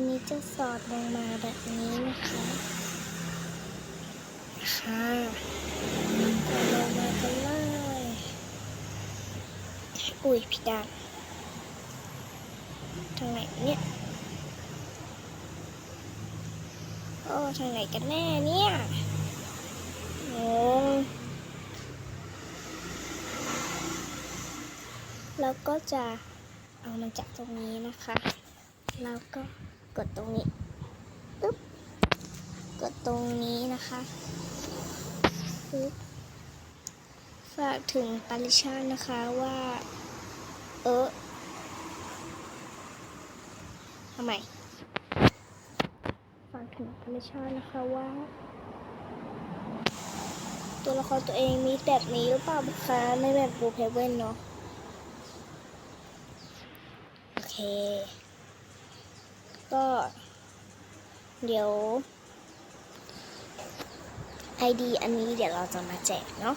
วันนี้จะสอดลงมาแบบนี้นะคะค่ะสอลงมากันเลยอุ้ยพี่ดานทางไหนเนี่ยโอ้ทางไหนกันแน่เนี่ยงงแล้วก็จะเอามันจากตรงนี้นะคะ แล้วก็ กดตรงนี้ปึ๊บกดตรงนี้นะคะปึ๊บฝากถึงปาริชาตนะคะว่า เออทำไมฝากถึงปาริชาตนะคะว่า ตัวละครตัวเองมีแบบนี้หรือเปล่าคะในแบบบูเพเว่นเนาะโอเค ก็ เดี๋ยว ID อันนี้เดี๋ยวเราจะมาแจกเนาะ